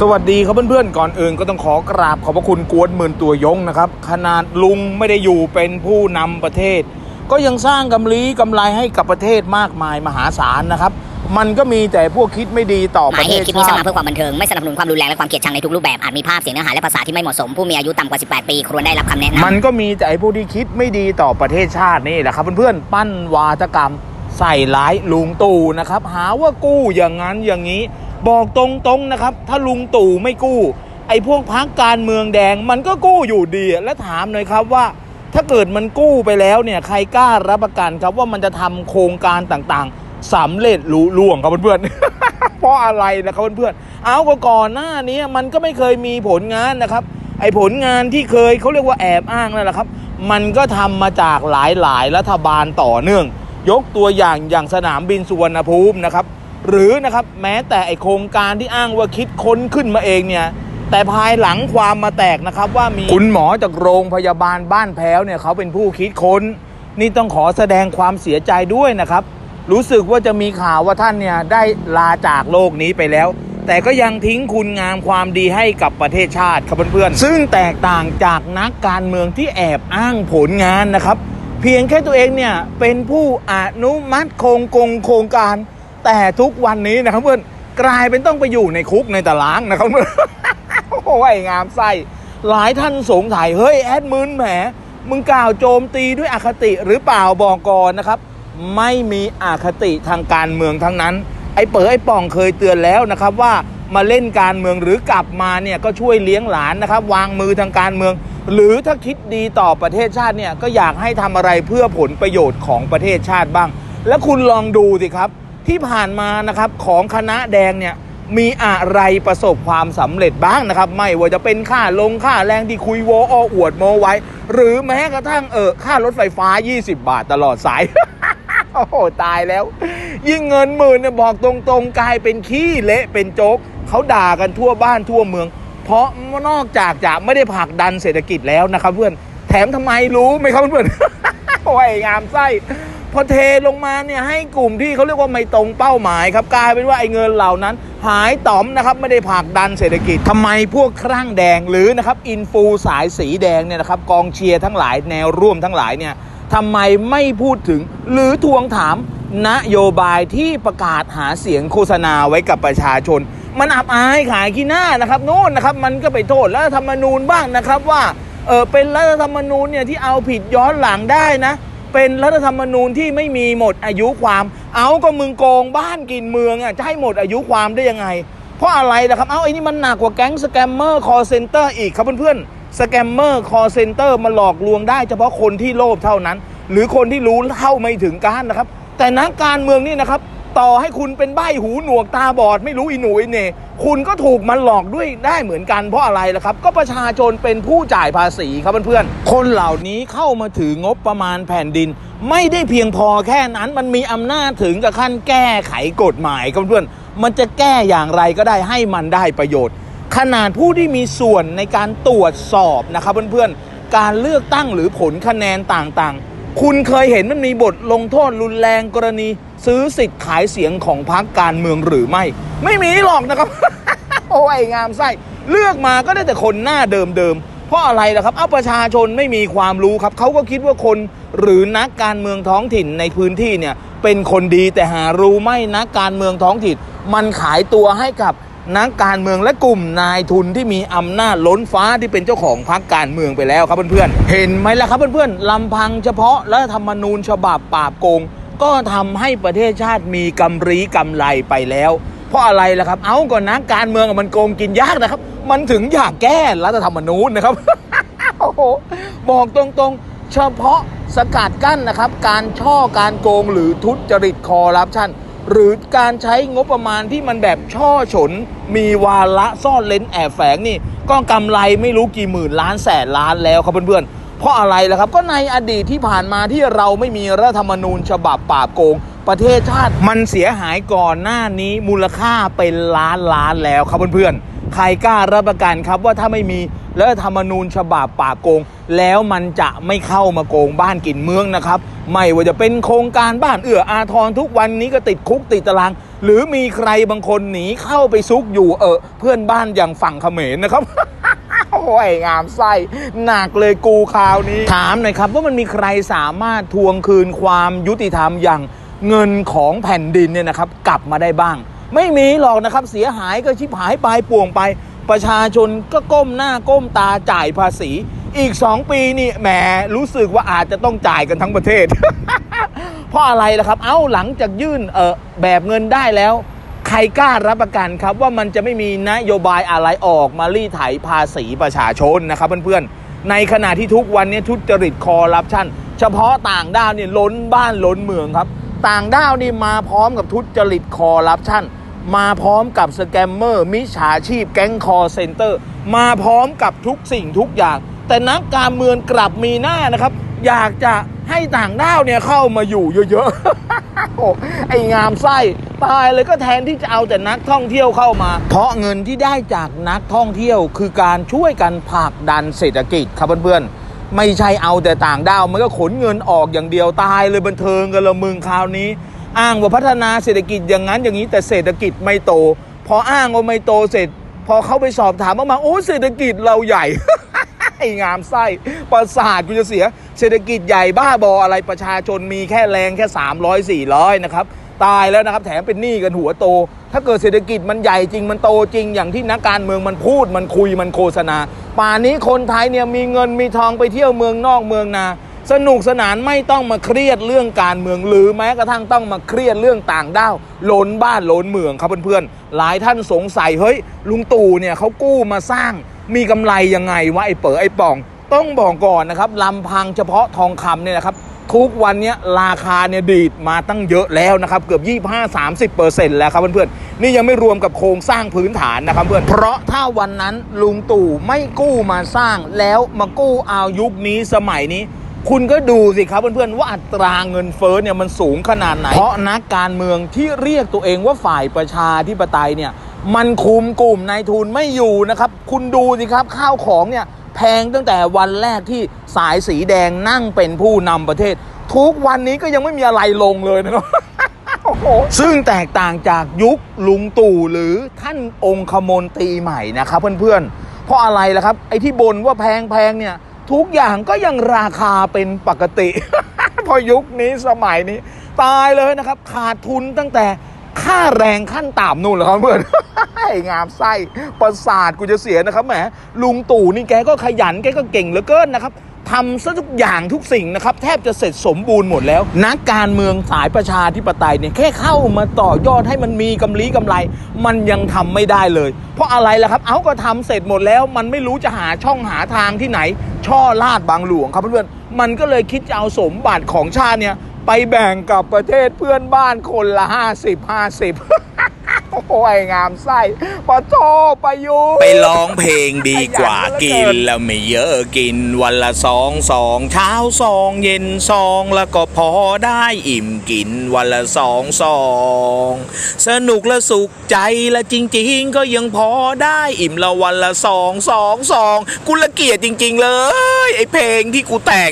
สวัสดีครับเพื่อนๆ ก่อนอื่นก็ต้องขอกราบขอบพระคุณกวนหมื่นตัวยงนะครับ ขนาดลุงไม่ได้อยู่เป็นผู้นำประเทศ ก็ยังสร้างกำลีกำไรให้กับประเทศมากมายมหาศาลนะครับ มันก็มีแต่พวกคิดไม่ดีต่อหปมายระเหเทศตุคลิปนี้สชาร้างติมาเพื่อความบันเทิง ไม่สนับสนุนความรุนแรงและความเกลียดชังในทุกรูปแบบ อาจมีภาพเสียงเนื้อหาและภาษาที่ไม่เหมาะสม ผู้มีอายุต่ำกว่า 18 ปีควรได้รับคำแนะนำ มันก็มีแต่ไอ้ผู้ที่คิดไม่ดีต่อประเทศชาตินี่แหละครับเพื่อนๆ ปั้นวาทกรรม ใส่ร้ายลุงตู่นะครับ หาว่ากู้อย่างนั้นอย่างนี้ บอกตรงๆนะครับ ถ้าลุงตู่ไม่กู้ ไอ้พวกพักการเมืองแดง มันก็กู้อยู่ดี และถามหน่อยครับว่า ถ้าเกิดมันกู้ไปแล้วเนี่ยใครกล้ารับประกันครับว่ามันจะทำโครงการต่างๆสำเร็จลุล่วงครับเพื่อนๆเพราะอะไรนะครับเพื่อนๆเอาก็ก่อนหน้านี้มันก็ไม่เคยมีผลงานนะครับ ไอ้ผลงานที่เคยเขาเรียกว่าแอบอ้างนั่นแหละครับ มันก็ทำมาจากหลายๆรัฐบาลต่อเนื่อง ยกตัวอย่างอย่างสนามบินสุวรรณภูมินะครับ หรือนะครับแม้แต่ไอโครงการที่อ้างว่าคิดค้นขึ้นมาเองเนี่ยแต่ภายหลังความมาแตกนะครับว่ามีคุณหมอจากโรงพยาบาลบ้านแพ้วเนี่ยเขาเป็นผู้คิดค้น นี่ต้องขอแสดงความเสียใจด้วยนะครับ รู้สึกว่าจะมีข่าวว่าท่านเนี่ยได้ลาจากโลกนี้ไปแล้ว แต่ก็ยังทิ้งคุณงามความดีให้กับประเทศชาติครับเพื่อนๆซึ่งแตกต่างจากนักการเมืองที่แอบอ้างผลงานนะครับ เพียงแค่ตัวเองเนี่ยเป็นผู้อนุมัติโครงกงโครงการ แต่ทุกวันนี้นะครับเพื่อนกลายเป็นต้องไปอยู่ในคุกในตารางนะครับเพื่อนโอ้ยงามไส้หลายท่านสงสัยเฮ้ยแอดมินแหมมึงกล่าวโจมตีด้วยอคติหรือเปล่าบอกก่อนนะครับ ไม่มีอคติทางการเมืองทั้งนั้น ไอ้เป๋อไอ้ป่องเคยเตือนแล้วนะครับว่ามาเล่นการเมืองหรือกลับมาเนี่ยก็ช่วยเลี้ยงหลานนะครับ วางมือทางการเมือง หรือถ้าคิดดีต่อประเทศชาติเนี่ยก็อยากให้ทำอะไรเพื่อผลประโยชน์ของประเทศชาติบ้าง แล้วคุณลองดูสิครับ ที่ผ่านมานะครับของคณะแดงเนี่ยมีอะไรประสบความสำเร็จบ้างนะครับ ไม่ว่าจะเป็นค่าลงค่าแรงที่คุยโวอออวดโมไว้ หรือแม้กระทั่งเออค่ารถไฟฟ้า 20 บาทตลอดสาย โอ้โห ตายแล้ว ยิ่งเงินหมื่นเนี่ยบอกตรงๆ กลายเป็นขี้เละเป็นโจ๊กเขาด่ากันทั่วบ้านทั่วเมือง เพราะนอกจากจะไม่ได้ผลักดันเศรษฐกิจแล้วนะครับเพื่อนแถมทำไมรู้ไหมครับเพื่อนโอ้ยงามไส้ พอเทลงมาเนี่ยให้กลุ่มที่เขาเรียกว่าไม่ตรงเป้าหมายครับกลายเป็นว่าไอ้เงินเหล่านั้น หายต่อมนะครับไม่ได้ผลักดันเศรษฐกิจทำไมพวกครั่งแดงหรือนะครับอินฟูสายสีแดงเนี่ยนะครับกองเชียร์ทั้งหลายแนวร่วมทั้งหลายเนี่ยทำไมไม่พูดถึงหรือทวงถามนโยบายที่ประกาศหาเสียงโฆษณาไว้กับประชาชน มันอับอายขายขี้หน้านะครับโน่นนะครับมันก็ไปโทษรัฐธรรมนูญบ้างนะครับว่าเออเป็นรัฐธรรมนูญเนี่ยที่เอาผิดย้อนหลังได้นะ เป็นรัฐธรรมนูญที่ไม่มีหมดอายุความ เอาก็มึงโกงบ้านกินเมืองอะจะให้หมดอายุความได้ยังไง เพราะอะไรนะครับ เอาไอ้นี่มันหนักกว่าแก๊งสแกมเมอร์คอร์เซนเตอร์อีกครับเพื่อนๆสแกมเมอร์คอร์เซนเตอร์มาหลอกลวงได้เฉพาะคนที่โลภเท่านั้น หรือคนที่รู้เท่าไม่ถึงการนะครับ แต่นักการเมืองนี่นะครับ ต่อให้คุณเป็นใบ้หูหนวกตาบอดไม่รู้อีหนูอีเน่คุณก็ถูกมันหลอกด้วยได้เหมือนกันเพราะอะไรล่ะครับ ก็ประชาชนเป็นผู้จ่ายภาษีครับเพื่อนๆคนเหล่านี้เข้ามาถืองบประมาณแผ่นดิน ไม่ได้เพียงพอแค่นั้นมันมีอำนาจถึงกับขั้นแก้ไขกฎหมายครับเพื่อนมันจะแก้อย่างไรก็ได้ให้มันได้ประโยชน์ ขนาดผู้ที่มีส่วนในการตรวจสอบนะครับเพื่อนๆการเลือกตั้งหรือผลคะแนนต่างๆ คุณเคยเห็นมันมีบทลงโทษรุนแรงกรณี ซื้อสิทธิ์ขายเสียงของพรรคการเมืองหรือไม่ ไม่มีหรอกนะครับ โอ้ยงามไส้เลือกมาก็ได้แต่คนหน้าเดิมๆเพราะอะไรล่ะครับเอาประชาชนไม่มีความรู้ครับเขาก็คิดว่าคนหรือนักการเมืองท้องถิ่นในพื้นที่เนี่ยเป็นคนดีแต่หารู้ไม่นักการเมืองท้องถิ่นมันขายตัวให้กับนักการเมืองและกลุ่มนายทุนที่มีอำนาจล้นฟ้าที่เป็นเจ้าของพรรคการเมืองไปแล้วครับเพื่อนๆ เห็นไหมล่ะครับเพื่อนๆลำพังเฉพาะรัฐธรรมนูญฉบับปราบโกง ก็ทำให้ประเทศชาติมีกำรีกำไรไปแล้ว เพราะอะไรล่ะครับ เอาก่อนนะการเมืองมันโกงกินยากนะครับ มันถึงอยากแก้รัฐธรรมนูญนะครับโอ้โหบอกตรงๆ เฉพาะสกัดกั้นนะครับ การช่อการโกงหรือทุจริตคอร์รัปชันหรือการใช้งบประมาณที่มันแบบช่อฉน มีวาระซ่อนเลนแอบแฝงนี่ ก็กำไรไม่รู้กี่หมื่นล้านแสนล้านแล้วครับเพื่อนๆ เพราะอะไรล่ะครับ ก็ในอดีตที่ผ่านมาที่เราไม่มีรัฐธรรมนูญฉบับปราบโกง ประเทศชาติมันเสียหายก่อนหน้านี้มูลค่าเป็นล้านล้านแล้วครับเพื่อนๆใครกล้ารับประกันครับว่าถ้าไม่มีแล้วธรรมนูญฉบับปราบโกง แล้วมันจะไม่เข้ามาโกงบ้านกินเมืองนะครับ ไม่ว่าจะเป็นโครงการบ้านเอื้ออาทรทุกวันนี้ก็ติดคุกติดตาราง หรือมีใครบางคนหนีเข้าไปซุกอยู่เออเพื่อนบ้านอย่างฝั่งเขมรนะครับ โอ้ยงามไส้หนักเลยกูคราวนี้ ถามหน่อยครับ ว่ามันมีใครสามารถทวงคืนความยุติธรรมอย่างเงินของแผ่นดินเนี่ยนะครับ กลับมาได้บ้าง ไม่มีหรอกนะครับ เสียหายก็ชิบหายไปป่วงไป ประชาชนก็ก้มหน้าก้มตาจ่ายภาษี อีก 2 ปีนี่แหมรู้สึกว่าอาจจะต้องจ่ายกันทั้งประเทศ เพราะอะไรล่ะครับ เอ้าหลังจากยื่นเออแบบเงินได้แล้ว ใครกล้ารับประกันครับว่ามันจะไม่มีนโยบายอะไรออกมารีไถภาษีประชาชนนะครับเพื่อนๆ ในขณะที่ทุกวันนี้ทุจริตคอร์รัปชันเฉพาะต่างด้าวเนี่ยล้นบ้านล้นเมืองครับ ต่างด้าวนี่มาพร้อมกับทุจริตคอร์รัปชันมาพร้อมกับสแกมเมอร์มิจฉาชีพแก๊งคอร์เซนเตอร์ มาพร้อมกับทุกสิ่งทุกอย่าง แต่นักการเมืองกลับมีหน้านะครับ อยากจะให้ต่างด้าวเนี่ยเข้ามาอยู่เยอะๆ โอ้ไอ้งามไส้ ตายเลยก็แทนที่จะเอาแต่นักท่องเที่ยวเข้ามา เพราะเงินที่ได้จากนักท่องเที่ยว คือการช่วยกันผลักดันเศรษฐกิจครับเพื่อนๆไม่ใช่เอาแต่ต่างด้าวมันก็ขนเงินออกอย่างเดียวตายเลยบันเทิงกันละมึงคราวนี้ อ้างว่าพัฒนาเศรษฐกิจอย่างนั้นอย่างนี้แต่เศรษฐกิจไม่โต พออ้างว่าไม่โตเสร็จ พอเขาไปสอบถามมากๆโอ้เศรษฐกิจเราใหญ่ไอ้งามไส้ประสาทกูจะเสีย เศรษฐกิจใหญ่บ้าบออะไรประชาชนมีแค่แรงแค่ 300 400 นะครับ ตายแล้วนะครับ แถมเป็นหนี้กันหัวโต ถ้าเกิดเศรษฐกิจมันใหญ่จริงมันโตจริง อย่างที่นักการเมืองมันพูดมันคุยมันโฆษณา ป่านนี้คนไทยเนี่ยมีเงินมีทองไปเที่ยวเมืองนอกเมืองนา สนุกสนานไม่ต้องมาเครียดเรื่องการเมือง หรือแม้กระทั่งต้องมาเครียดเรื่องต่างด้าวล้นบ้านล้นเมืองครับเพื่อนๆหลายท่านสงสัยเฮ้ยลุงตู่เนี่ยเขากู้มาสร้างมีกำไรยังไงวะไอ้เป๋อไอ้ป่อง ต้องบอกก่อนนะครับลำพังเฉพาะทองคำเนี่ยนะครับทุกวันนี้ราคาเนี่ยดีดมาตั้งเยอะแล้วนะครับ เกือบ 25-30%แล้วครับเพื่อนๆนี่ยังไม่รวมกับโครงสร้างพื้นฐานนะครับเพื่อน เพราะถ้าวันนั้นลุงตู่ไม่กู้มาสร้างแล้วมากู้เอายุคนี้สมัยนี้ คุณก็ดูสิครับเพื่อนๆว่าอัตราเงินเฟ้อเนี่ยมันสูงขนาดไหน เพราะนักการเมืองที่เรียกตัวเองว่าฝ่ายประชาธิปไตยเนี่ยมันคุมกลุ่มนายทุนไม่อยู่นะครับ คุณดูสิครับข้าวของเนี่ย แพงตั้งแต่วันแรกที่สายสีแดงนั่งเป็นผู้นำประเทศ ทุกวันนี้ก็ยังไม่มีอะไรลงเลยนะครับซึ่งแตกต่างจากยุคลุงตู่หรือท่านองคมนตรีใหม่นะครับเพื่อนๆ เพราะอะไรล่ะครับ ไอ้ที่บนว่าแพงแพงๆเนี่ย ทุกอย่างก็ยังราคาเป็นปกติ พอยุคนี้สมัยนี้ ตายเลยนะครับ ขาดทุนตั้งแต่ ค่าแรงขั้นต่ำนู่นเหรอครับเพื่อนงามไส้ประสาทกูจะเสียนะครับแหมลุงตู่นี่แกก็ขยันแกก็เก่งเหลือเกินนะครับทำซะทุกอย่างทุกสิ่งนะครับ แทบจะเสร็จสมบูรณ์หมดแล้ว นักการเมืองสายประชาธิปไตยเนี่ยแค่เข้ามาต่อยอดให้มันมีกำลีกำไร มันยังทำไม่ได้เลย เพราะอะไรล่ะครับ เอาก็ทำเสร็จหมดแล้ว มันไม่รู้จะหาช่องหาทางที่ไหน ช่อลาดบางหลวงครับเพื่อนๆมันก็เลยคิดจะเอาสมบัติของชาติเนี่ย ไปแบ่งกับประเทศเพื่อนบ้านคนละ 50 50 โอ้ยงามไส้ปะโทประยุทธ์ ไปร้องเพลงดีกว่าขยันเหลือเกิกิน นแล้วไม่เยอะกินวันละสองสองเช้าสองเย็นสองแล้วก็พอได้อิ่มกินวันละสองสองสนุกและสุขใจและจริง ๆ ก็ยังพอได้อิ่มละวันละสองสองสองกูละเกียดจริง ๆ เลย ไอเพลงที่กูแต่ง